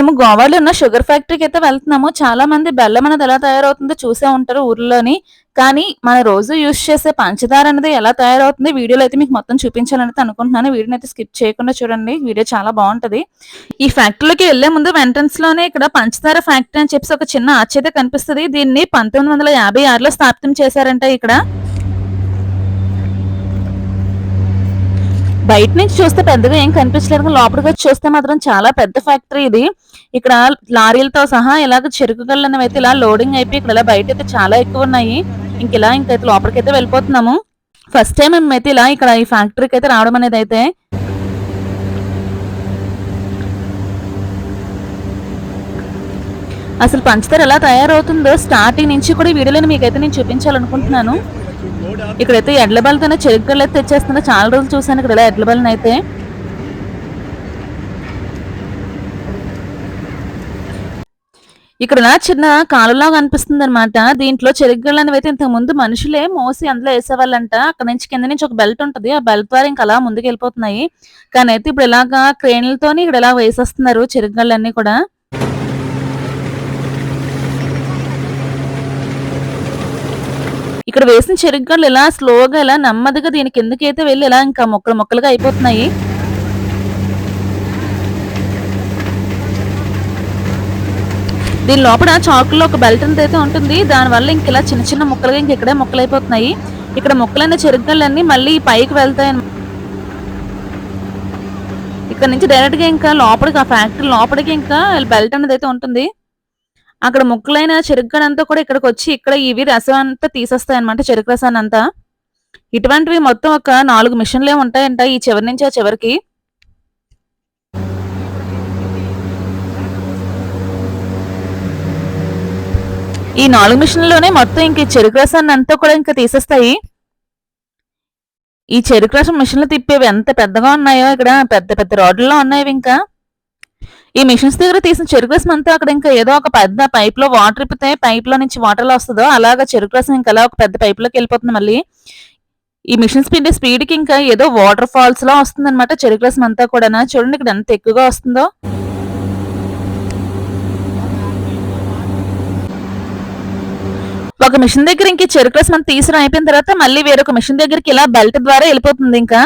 మేము గోవాలో ఉన్న షుగర్ ఫ్యాక్టరీకి అయితే వెళ్తున్నాము. చాలా మంది బెల్లం అనేది ఎలా తయారవుతుందో చూసే ఉంటారు ఊర్లోని. కానీ మన రోజు యూస్ చేసే పంచదార అనేది ఎలా తయారవుతుంది వీడియోలో అయితే మీకు మొత్తం చూపించాలని అనుకుంటున్నాను. వీడియోని అయితే స్కిప్ చేయకుండా చూడండి. వీడియో చాలా బాగుంటది. ఈ ఫ్యాక్టరీలోకి వెళ్ళే ముందు ఎంట్రన్స్లోనే ఇక్కడ పంచదార ఫ్యాక్టరీ అని చెప్పేసి ఒక చిన్న ఆర్చ్ అయితే కనిపిస్తుంది. దీన్ని పంతొమ్మిది వందల యాభై ఆరులో స్థాపితం చేశారంట ఇక్కడ. బయట నుంచి చూస్తే పెద్దగా ఏం కనిపించలేదు కానీ లోపలికి వచ్చి చూస్తే మాత్రం చాలా పెద్ద ఫ్యాక్టరీ ఇది. ఇక్కడ లారీలతో సహా ఇలాగ చెరుకు గళ్ళు అనేవి అయితే ఇలా లోడింగ్ అయిపోయి ఇక్కడ ఇలా బయట అయితే చాలా ఎక్కువ ఉన్నాయి. ఇంక ఇలా ఇంకైతే లోపలికి అయితే వెళ్ళిపోతున్నాము. ఫస్ట్ టైం మేమైతే ఇలా ఇక్కడ ఈ ఫ్యాక్టరీకి అయితే రావడం అనేది అయితే అసలు పంచదార ఎలా తయారవుతుందో స్టార్టింగ్ నుంచి కూడా ఈ వీడియోలో మీకైతే నేను చూపించాలనుకుంటున్నాను. ఇక్కడైతే ఎడ్ల బలతోనే చెరుకులు అయితే తెచ్చేస్తున్నా చాలా రోజులు చూసాను ఇక్కడ ఇలా ఎడ్ల బలని అయితే ఇక్కడ చిన్న కాలులాగా అనిపిస్తుంది అనమాట దీంట్లో చెరుకుగళ్ళు అనేవి అయితే ఇంతకు ముందు మనుషులే మోసి అందులో వేసేవాళ్ళంట. అక్కడ నుంచి కింద నుంచి ఒక బెల్ట్ ఉంటుంది. ఆ బెల్ట్ ద్వారా ఇంకా అలా ముందుకు వెళ్ళిపోతున్నాయి కానీ అయితే ఇప్పుడు ఇలాగా క్రేన్లతోని ఇక్కడ ఇలా వేసేస్తున్నారు చెరుకుగళ్ళు అన్ని కూడా. ఇక్కడ వేసిన చెరుకుగళ్ళు ఇలా స్లోగా ఇలా నెమ్మదిగా దీని కిందకైతే వెళ్ళి ఇలా ఇంకా మొక్కలు మొక్కలుగా అయిపోతున్నాయి? దీని లోపల చాకుల్లో ఒక బెల్ట్ అనేది అయితే ఉంటుంది. దానివల్ల ఇంక ఇలా చిన్న చిన్న ముక్కలుగా ఇంక ఇక్కడే ముక్కలు అయిపోతున్నాయి. ఇక్కడ ముక్కలైన చెరుకుగళ్ళన్నీ మళ్ళీ పైకి వెళ్తాయి ఇక్కడ నుంచి డైరెక్ట్గా ఇంకా లోపలికి ఆ ఫ్యాక్టరీ లోపలికి ఇంకా బెల్ట్ అనేది అయితే ఉంటుంది. అక్కడ ముక్కలైన చెరుకు అంతా కూడా ఇక్కడికి వచ్చి ఇక్కడ ఇవి రసం అంతా తీసేస్తాయి అనమాట చెరుకు రసాన్ని అంతా ఇటువంటివి మొత్తం ఒక నాలుగు మిషన్లే ఉంటాయంట ఈ చివరి నుంచి ఆ చివరికి. ఈ నాలుగు మిషన్లోనే మొత్తం ఇంక ఈ చెరుకు రసాన్ని అంతా కూడా ఇంకా తీసేస్తాయి. ఈ చెరుకు రసం మిషన్లు తిప్పేవి ఎంత పెద్దగా ఉన్నాయో ఇక్కడ పెద్ద పెద్ద రోడ్లలో ఉన్నాయి ఇంకా. ఈ మిషన్స్ దగ్గర తీసిన చెరుకు రసం అంతా అక్కడ ఇంకా ఏదో ఒక పెద్ద పైప్లో వాటర్ ఇప్పితే పైప్లో నుంచి వాటర్లో వస్తుందో అలాగా చెరుకు రసం ఇంకా అలా ఒక పెద్ద పైప్లోకి వెళ్ళిపోతుంది మళ్ళీ. ఈ మిషన్స్ పిండే స్పీడ్కి ఇంకా ఏదో వాటర్ ఫాల్స్లో వస్తుంది అనమాట చెరుకు రసం అంతా కూడా చూడండి ఇక్కడ ఎంత ఎక్కువగా వస్తుందో. ఒక మిషన్ దగ్గర ఇంక చెరుకు రసం అంతా తీసిన అయిపోయిన తర్వాత మళ్ళీ వేరొక మిషన్ దగ్గరికి ఇలా బెల్ట్ ద్వారా వెళ్ళిపోతుంది ఇంకా.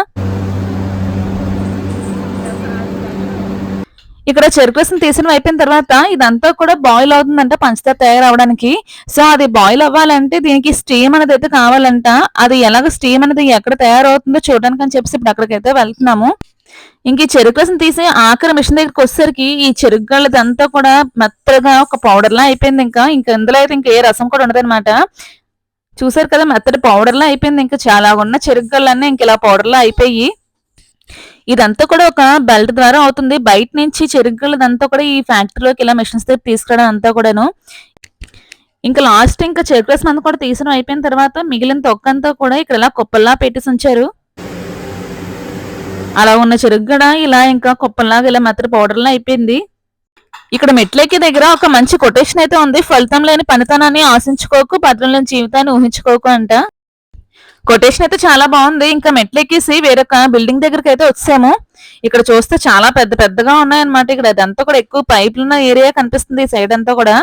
ఇక్కడ చెరుకు రసం తీసిన అయిపోయిన తర్వాత ఇదంతా కూడా బాయిల్ అవుతుందంట పంచదార తయారవడానికి సో అది బాయిల్ అవ్వాలంటే దీనికి స్టీమ్ అనేది అయితే కావాలంట. అది ఎలాగ స్టీమ్ అనేది ఎక్కడ తయారవుతుందో చూడడానికి అని చెప్పేసి ఇప్పుడు అక్కడికైతే వెళ్తున్నాము. ఇంక ఈ చెరుకు రసం తీసే ఆఖరి మిషన్ దగ్గరికి వచ్చేసరికి ఈ చెరుకు గళ్ళదంతా కూడా మెత్తగా ఒక పౌడర్ లా అయిపోయింది ఇంకా. ఇంకా ఇందులో అయితే ఇంకా ఏ రసం కూడా ఉండదనమాట చూసారు కదా మెత్తటి పౌడర్ లా అయిపోయింది ఇంకా. చాలా ఉన్న చెరుకు గళ్ళన్నీ ఇంక ఇలా పౌడర్ లా అయిపోయి ఇదంతా కూడా ఒక బెల్ట్ ద్వారా అవుతుంది. బయట నుంచి చెరుకులదంతా కూడా ఈ ఫ్యాక్టరీలోకి ఇలా మిషన్స్ దగ్గర తీసుకురావడం అంతా కూడాను. ఇంకా లాస్ట్ ఇంకా చెరుకు రసం కూడా తీసిన అయిపోయిన తర్వాత మిగిలిన తొక్కంతా కూడా ఇక్కడ ఇలా కుప్పల్లా పెట్టేసి ఉంచారు. అలా ఉన్న చెరుకు కూడా ఇలా ఇంకా కుప్పల్లాగా ఇలా మెత్తటి పౌడర్లా అయిపోయింది. ఇక్కడ మెట్లెక్కి దగ్గర ఒక మంచి కొటేషన్ అయితే ఉంది. ఫలితం లేని పనితనాన్ని ఆశించుకోకు భద్రం లేని జీవితాన్ని ఊహించుకోకు అంట. కొటేషన్ అయితే చాలా బాగుంది. ఇంకా మెట్లెక్కేసి వేరొక బిల్డింగ్ దగ్గరికి అయితే వచ్చాము. ఇక్కడ చూస్తే చాలా పెద్ద పెద్దగా ఉన్నాయన్నమాట. ఇక్కడ అదంతా కూడా ఎక్కువ పైపులు ఉన్న ఏరియా కనిపిస్తుంది ఈ సైడ్ అంతా కూడా.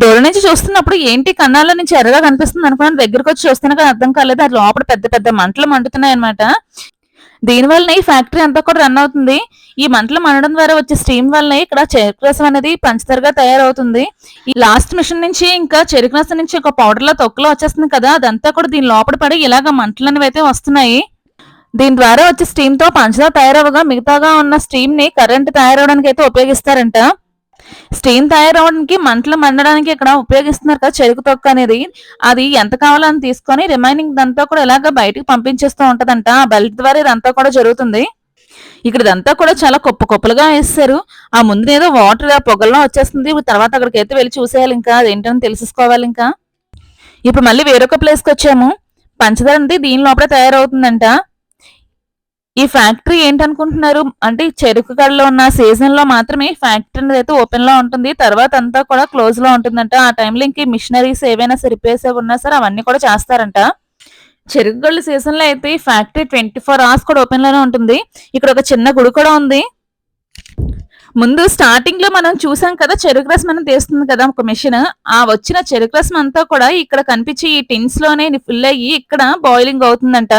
దూరం నుంచి చూస్తున్నప్పుడు ఏంటి కన్నాల నుంచి ఎర్రగా కనిపిస్తుంది అనుకున్నాను. దగ్గరకు వచ్చి చూస్తున్నా కానీ అర్థం కాలేదు. అది లోపల పెద్ద పెద్ద మంటలు మండుతున్నాయి అనమాట దీనివల్లనే ఈ ఫ్యాక్టరీ అంతా కూడా రన్ అవుతుంది. ఈ మంటలు మండడం ద్వారా వచ్చే స్టీమ్ వల్లనే ఇక్కడ చెరుకు రసం అనేది పంచదారగా తయారవుతుంది. ఈ లాస్ట్ మిషన్ నుంచి ఇంకా చెరుకు రసం నుంచి ఒక పౌడర్లో తొక్కలో వచ్చేస్తుంది కదా అదంతా కూడా దీని లోపల పడి ఇలాగ మంటలు అనేవి అయితే వస్తున్నాయి. దీని ద్వారా వచ్చే స్టీమ్తో పంచదార తయారవగా మిగతాగా ఉన్న స్టీమ్ని కరెంట్ తయారవడానికి అయితే ఉపయోగిస్తారంట. స్టీమ్ తయారవడానికి మంటలు మండడానికి ఇక్కడ ఉపయోగిస్తున్నారు కదా చెరుకు తొక్క అనేది. అది ఎంత కావాలో అని తీసుకొని రిమైనింగ్ దంతా కూడా ఇలాగ బయటకు పంపించేస్తూ ఉంటదంట. ఆ బెల్ట్ ద్వారా ఇదంతా కూడా జరుగుతుంది. ఇక్కడ ఇదంతా కూడా చాలా కుప్ప కుప్పలుగా వేస్తారు. ఆ ముందు ఏదో వాటర్ ఆ పొగల్లో వచ్చేస్తుంది. తర్వాత అక్కడికి అయితే వెళ్ళి చూసేయాలి ఇంకా. అదేంటని తెలుసుకోవాలి ఇంకా. ఇప్పుడు మళ్ళీ వేరొక ప్లేస్కి వచ్చాము. పంచదార అనేది దీని లోపల తయారవుతుందంట. ఈ ఫ్యాక్టరీ ఏంటనుకుంటున్నారు? అంటే చెరుకు గడలో ఉన్న సీజన్లో మాత్రమే ఫ్యాక్టరీ అయితే ఓపెన్లో ఉంటుంది. తర్వాత అంతా కూడా క్లోజ్లో ఉంటుందంట. ఆ టైంలో ఇంక మిషనరీస్ ఏవైనా రిపేర్స్ ఉన్నా సరే అవన్నీ కూడా చేస్తారంట. చెరుకు గళ్ళు సీజన్లో అయితే ఈ ఫ్యాక్టరీ ట్వంటీ ఫోర్ అవర్స్ కూడా ఓపెన్లోనే ఉంటుంది. ఇక్కడ ఒక చిన్న గుడి కూడా ఉంది. ముందు స్టార్టింగ్లో మనం చూసాం కదా చెరుకు రసం మనం తీస్తుంది కదా ఒక మిషన్ ఆ వచ్చిన చెరుకు రసం అంతా కూడా ఇక్కడ కనిపించి ఈ టిన్స్లోనే ఫిల్ అయ్యి ఇక్కడ బాయిలింగ్ అవుతుందంట.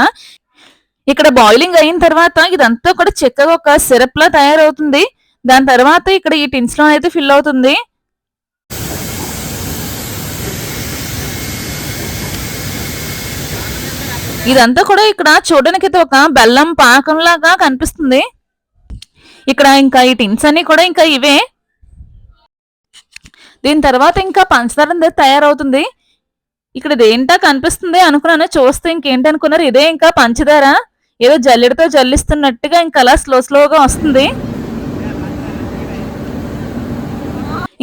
ఇక్కడ బాయిలింగ్ అయిన తర్వాత ఇదంతా కూడా చక్కగా ఒక సిరప్ లా తయారవుతుంది. దాని తర్వాత ఇక్కడ ఈ టిన్స్లో అయితే ఫిల్ అవుతుంది. ఇదంతా కూడా ఇక్కడ చూడడానికి అయితే ఒక బెల్లం పాకం లాగా కనిపిస్తుంది. ఇక్కడ ఇంకా ఈ టిన్స్ అన్ని కూడా ఇంకా ఇవే. దీని తర్వాత ఇంకా పంచదార తయారవుతుంది. ఇక్కడ ఇదేంటా కనిపిస్తుంది అనుకున్నాను. చూస్తే ఇంకేంటి అనుకున్నారు? ఇదే ఇంకా పంచదార. ఏదో జల్లెడతో జల్లిస్తున్నట్టుగా ఇంకా అలా స్లో స్లోగా వస్తుంది.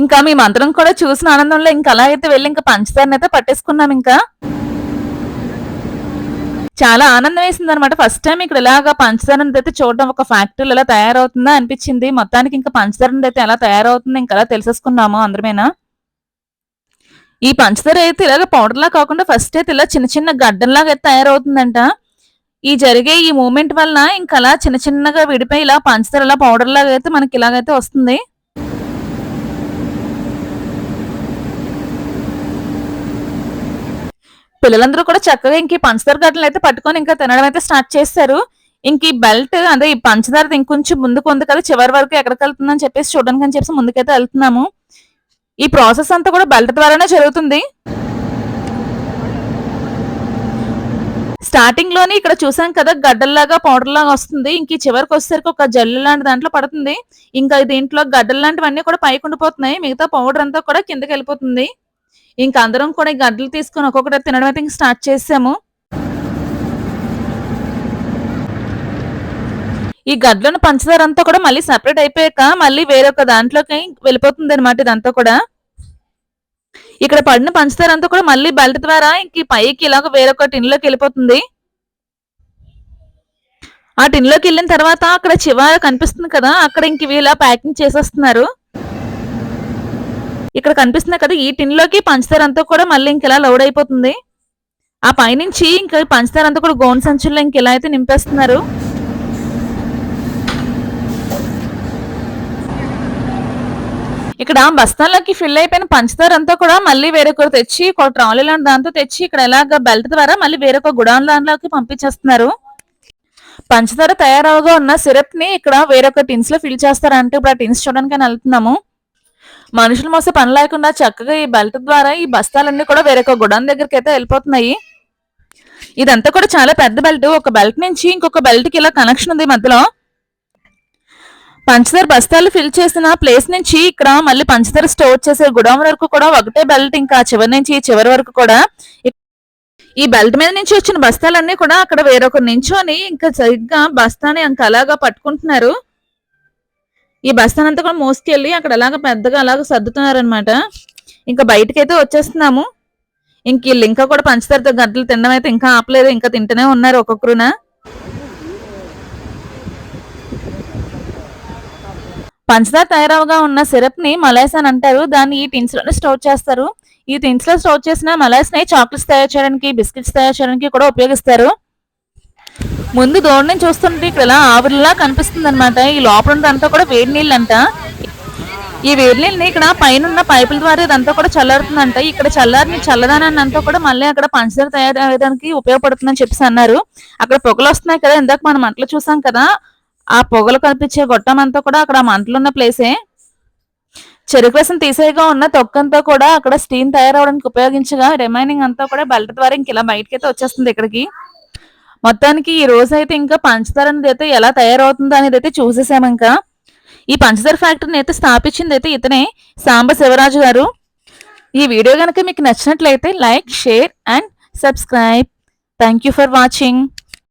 ఇంకా మీ మంత్రం కూడా చూసిన ఆనందంలో ఇంకా అలా అయితే వెళ్ళి ఇంకా పంచదారని అయితే పట్టేసుకున్నాం ఇంకా. చాలా ఆనందం వేసింది అనమాట ఫస్ట్ టైం ఇక్కడ ఇలాగా పంచదారని అయితే చూడడం ఒక ఫ్యాక్టరీలో ఎలా తయారవుతుందా అనిపించింది. మొత్తానికి ఇంకా పంచదారని అయితే ఎలా తయారవుతుంది ఇంకా అలా తెలిసేసుకున్నాము అందరమేనా. ఈ పంచదార అయితే ఇలాగ పౌడర్లా కాకుండా ఫస్ట్ అయితే ఇలా చిన్న చిన్న గడ్డంలాగా అయితే తయారవుతుందంట. ఈ జరిగే ఈ మూమెంట్ వల్ల ఇంకా అలా చిన్న చిన్నగా విడిపోయి ఇలా పంచదార ఇలా పౌడర్ లాగా అయితే మనకి ఇలాగైతే వస్తుంది. పిల్లలందరూ కూడా చక్కగా ఇంక పంచదార గడ్డలు అయితే పట్టుకొని ఇంకా తినడం అయితే స్టార్ట్ చేస్తారు ఇంక ఈ బెల్ట్ అదే ఈ పంచదార ఇంకొంచెం ముందుకు ఉంది కదా చివరి వరకు ఎక్కడికి వెళ్తుందని చెప్పేసి చూడడానికి అని చెప్పేసి ముందుకైతే వెళ్తున్నాము. ఈ ప్రాసెస్ అంతా కూడా బెల్ట్ ద్వారానే జరుగుతుంది. స్టార్టింగ్లోనే ఇక్కడ చూసాం కదా గడ్డల్లాగా పౌడర్ లాగా వస్తుంది. ఇంక చివరికి వచ్చేసరికి ఒక జల్లు లాంటి దాంట్లో పడుతుంది. ఇంకా దీంట్లో గడ్డలు లాంటివన్నీ కూడా పైకి ఉండిపోతున్నాయి. మిగతా పౌడర్ అంతా కూడా కిందకి వెళ్ళిపోతుంది. ఇంకా అందరం కూడా ఈ గడ్డలు తీసుకొని ఒక్కొక్కటి తినడం అయితే స్టార్ట్ చేసాము. ఈ గడ్లను పంచదార అంతా కూడా మళ్ళీ సెపరేట్ అయిపోయాక మళ్ళీ వేరొక దాంట్లోకి వెళ్ళిపోతుంది అనమాట ఇదంతా కూడా. ఇక్కడ పడిన పంచదార అంతా కూడా మళ్ళీ బెల్ట్ ద్వారా ఇంక పైకి ఇలాగ వేరొక టిన్లోకి వెళ్ళిపోతుంది. ఆ టిన్లోకి వెళ్ళిన తర్వాత అక్కడ చివర కనిపిస్తుంది కదా అక్కడ ఇంక ఇలా ప్యాకింగ్ చేసేస్తున్నారు. ఇక్కడ కనిపిస్తుంది కదా ఈ టిన్లోకి పంచదార అంతా కూడా మళ్ళీ ఇంకెలా లోడ్ అయిపోతుంది. ఆ పైనుంచి ఇంకా పంచదార అంతా కూడా గోన్ సంచుల్లో ఇంకెలా అయితే నింపేస్తున్నారు. ఇక్కడ బస్తాల్లోకి ఫిల్ అయిపోయిన పంచదార అంతా కూడా మళ్ళీ వేరొకరు తెచ్చి ఒక ట్రాలీ లాంటి దాంతో తెచ్చి ఇక్కడ ఎలాగ బెల్ట్ ద్వారా మళ్ళీ వేరొక గుడాన్ దాంట్లోకి పంపించేస్తున్నారు. పంచదార తయారవగా ఉన్న సిరప్ని ఇక్కడ వేరొక టిన్స్లో ఫిల్ చేస్తారంటే ఇప్పుడు ఆ టిన్స్ చూడడానికి వెళ్తున్నాము. మనుషులు మోసే పని లేకుండా చక్కగా ఈ బెల్ట్ ద్వారా ఈ బస్తాలన్నీ కూడా వేరొక గుడాన్ దగ్గరికి అయితే వెళ్ళిపోతున్నాయి. ఇదంతా కూడా చాలా పెద్ద బెల్ట్ ఒక బెల్ట్ నుంచి ఇంకొక బెల్ట్కి ఇలా కనెక్షన్ ఉంది మధ్యలో. పంచదార బస్తాలు ఫిల్ చేసిన ప్లేస్ నుంచి ఇక్కడ మళ్ళీ పంచదార స్టోర్ చేసే గుడౌన్ వరకు కూడా ఒకటే బెల్ట్ ఇంకా చివరి నుంచి చివరి వరకు కూడా ఈ బెల్ట్ మీద నుంచి వచ్చిన బస్తాలన్నీ కూడా అక్కడ వేరొకరు నించొని ఇంకా సరిగ్గా బస్తాని ఇంకా అలాగా పట్టుకుంటున్నారు. ఈ బస్తానంతా కూడా మోసుకెళ్ళి అక్కడ అలాగ పెద్దగా అలాగ సర్దుతున్నారనమాట ఇంకా బయటకైతే వచ్చేస్తున్నాము. ఇంక వీళ్ళు ఇంకా కూడా పంచదారతో గడ్డలు తినడం అయితే ఇంకా ఆపలేదు ఇంకా తింటూనే ఉన్నారు ఒక్కొక్కరున. పంచదార తయారవగా ఉన్న సిరప్ని మలైస్ అని అంటారు. దాన్ని ఈ టిన్స్లోనే స్టోర్ చేస్తారు. ఈ టిన్స్లో స్టోర్ చేసిన మలైస్ని చాక్లెట్స్ తయారు చేయడానికి బిస్కెట్స్ తయారు చేయడానికి కూడా ఉపయోగిస్తారు. ముందు దూరం నుంచి చూస్తుంటే ఇక్కడ ఇలా ఆవిరిలా కనిపిస్తుంది అనమాట ఈ లోపల ఉన్నదంతా కూడా వేడి నీళ్ళు అంట ఈ వేడి నీళ్ళని ఇక్కడ పైన ఉన్న పైపుల ద్వారా ఇదంతా కూడా చల్లారుతుందంట. ఇక్కడ చల్లారిని చల్లదానాన్ని అంతా కూడా మళ్ళీ అక్కడ పంచదార తయారు చేయడానికి ఉపయోగపడుతుందని చెప్పేసి అన్నారు. అక్కడ పొగలు వస్తున్నాయి కదా ఇందాక మనం మంటలు చూసాం కదా. ఆ పొగలు కనిపించే గొట్టం అంతా కూడా అక్కడ మంటలున్న ప్లేసే చెరుకు రసం తీసేగా ఉన్న తొక్కంతా కూడా అక్కడ స్టీమ్ తయారవడానికి ఉపయోగించగా రిమైనింగ్ అంతా కూడా బెల్ట్ ద్వారా ఇంక ఇలా బయటకైతే వచ్చేస్తుంది ఇక్కడికి. మొత్తానికి ఈ రోజు అయితే ఇంకా పంచదార అనేది అయితే ఎలా తయారవుతుందో అనేది అయితే చూసేసాము ఇంకా. ఈ పంచదార ఫ్యాక్టరీని అయితే స్థాపించింది అయితే ఇతనే సాంబ శివరాజు గారు. ఈ వీడియో కనుక మీకు నచ్చినట్లయితే like share and subscribe. Thank you for watching